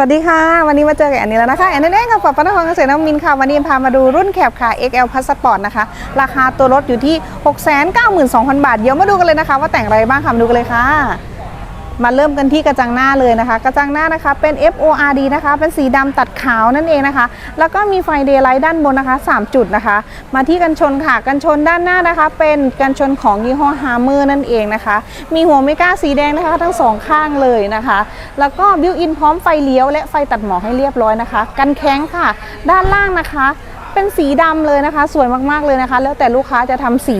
สวัสดีค่ะ วันนี้มาเจอกับแอนนี่แล้วนะคะ แอนนี่เองกับปอปนครเกษตรน้ำมินค่ะ วันนี้พามาดูรุ่นแคบค่ะ XL Passport นะคะ ราคาตัวรถอยู่ที่ 692,000 บาท เดี๋ยวมาดูกันเลยนะคะ ว่าแต่งอะไรบ้างค่ะมาดูกันเลยค่ะ มาเริ่มกันที่กระจังหน้าเลยนะคะ กระจังหน้านะคะเป็น FORD นะคะ เป็นสีดำตัดขาวนั่นเองนะคะ แล้วก็มีไฟเดย์ไลท์ด้านบนนะคะ 3 จุดนะคะ มาที่กันชนค่ะ กันชนด้านหน้านะคะ เป็นกันชนของยี่ห้อฮาร์เมอร์นั่นเองนะคะ มีหัวเมกาสีแดงนะคะ ทั้งสองข้างเลยนะคะ แล้วก็บิวอินพร้อมไฟเลี้ยวและไฟตัดหมอกให้เรียบร้อยนะคะ กันแข้งค่ะ ด้านล่างนะคะ เป็นสีดำเลยนะคะ สวยมากๆเลยนะคะ แล้วแต่ลูกค้าจะทำสี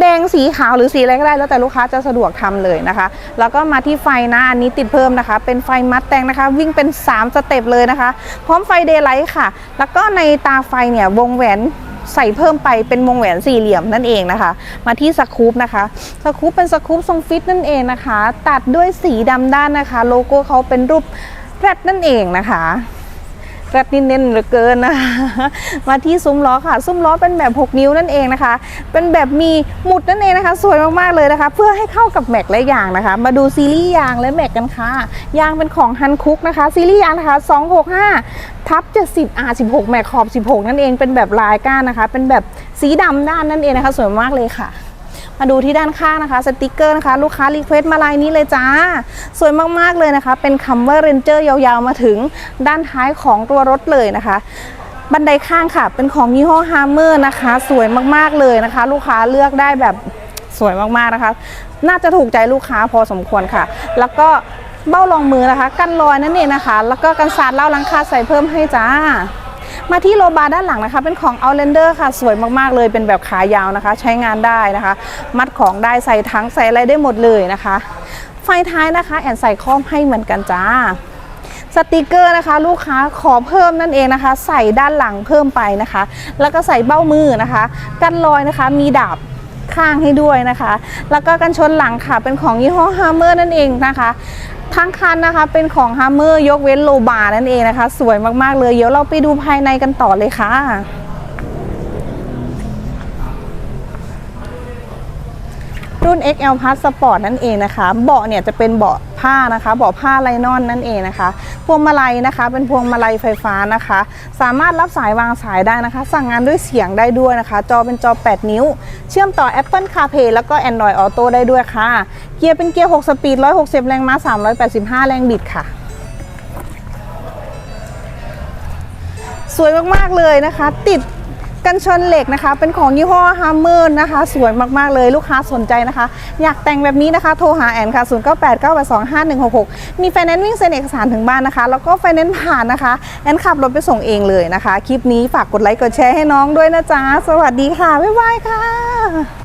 แดงสีขาวหรือสีอะไรก็ได้ แล้วแต่ลูกค้าจะสะดวกทำเลยนะคะ แล้วก็มาที่ไฟนะอันนี้ติดเพิ่มนะคะ เป็นไฟมัดแตงนะคะ วิ่งเป็น 3 สเต็ปเลยนะคะ พร้อมไฟเดย์ไลท์ค่ะ แล้วก็ในตาไฟเนี่ยวงแหวนใส่เพิ่มไปเป็นวงแหวนสี่เหลี่ยมนั่นเองนะคะ มาที่สกูปนะคะสกูปเป็นสกูปทรงฟิตนั่นเองนะคะ ตัดด้วยสีดำด้านนะคะ โลโก้เขาเป็นรูปแรดนั่นเองนะคะ แรดนี่เน้นเหลือเกินนะคะมาที่ซุ้มล้อค่ะ ซุ้มล้อเป็นแบบ 6 นิ้วนั่นเองนะคะ เป็นแบบมีหมุดนั่นเองนะคะ สวยมากๆเลยนะคะ เพื่อให้เข้ากับแม็กและยางนะคะ มาดูซีรีส์ยางและแม็กกันค่ะ ยางเป็นของฮันคุกนะคะ ซีรีส์ยางนะคะ 265ทับ70 R16 แม็กขอบ 16 นั่นเองเป็นแบบลายก้านนะคะ เป็นแบบสีดำด้านนั่นเองนะคะ สวยมากเลยค่ะ มาดูที่ด้านข้างนะคะสติกเกอร์นะคะลูกค้ารีเควสต์มาลายนี้เลยจ้า สวยมากๆเลยนะคะ เป็นคำว่าเรนเจอร์ยาวๆ มาถึงด้านท้ายของตัวรถเลยนะคะบันไดข้างค่ะ เป็นของยี่ห้อฮาร์เมอร์นะคะ สวยมากๆเลยนะคะ ลูกค้าเลือกได้แบบสวยมากๆนะคะ น่าจะถูกใจลูกค้าพอสมควรค่ะ แล้วก็เบ้ารองมือนะคะ กันรอยนั่นเองนะคะ แล้วก็กันสาดเล่าลังคาใส่เพิ่มให้จ้า มาที่โลบาร์ด้านหลังนะคะ เป็นของ Outlander ค่ะ สวยมากๆเลยเป็นแบบขายาวนะคะ ใช้งานได้นะคะ มัดของได้ใส่ถังใส่อะไรได้หมดเลยนะคะ ไฟท้ายนะคะ แอนใส่ครอบให้เหมือนกันจ้าสติกเกอร์นะคะ ลูกค้าขอเพิ่มนั่นเองนะคะ ใส่ด้านหลังเพิ่มไปนะคะ แล้วก็ใส่เบ้ามือนะคะ กันรอยนะคะมีดาบข้างให้ด้วยนะคะ แล้วก็กันชนหลังค่ะเป็นของยี่ห้อฮาร์เมอร์นั่นเองนะคะ ทั้งคันนะคะเป็นของฮัมเมอร์ยกเว้นโลบาร์นั่นเองนะคะ สวยมากๆเลย เดี๋ยวเราไปดูภายในกันต่อเลยค่ะ รุ่น XL Plus Sport นั่นเองนะคะ เบาะเนี่ยจะเป็นเบาะผ้านะคะ เบาะผ้าไลนอนนั่นเองนะคะ พวงมาลัยนะคะ เป็นพวงมาลัยไฟฟ้านะคะ สามารถรับสายวางสายได้นะคะ สั่งงานด้วยเสียงได้ด้วยนะคะ จอเป็นจอ 8 นิ้ว เชื่อมต่อ Apple CarPlay แล้วก็ Android Auto ได้ด้วยค่ะ เกียร์เป็นเกียร์ 6 สปีด 160 แรงม้า 385 แรงบิดค่ะสวยมาก ๆ เลยนะคะ ติด กันชนเหล็กนะคะ เป็นของยี่ห้อฮัมเมอร์นะคะ สวยมาก ๆ เลยลูกค้าสนใจนะคะ อยากแต่งแบบนี้นะคะ โทรหาแอนค่ะ 0 9 8 9 8 2 5 1 6 6 มีไฟแนนซ์วิ่งเซ็นเอกสารถึงบ้านนะคะ แล้วก็ไฟแนนซ์ผ่านนะคะ แอนขับรถไปส่งเองเลยนะคะ คลิปนี้ฝากกดไลค์กดแชร์ให้น้องด้วยนะจ๊ะ สวัสดีค่ะ บ๊ายบายค่ะ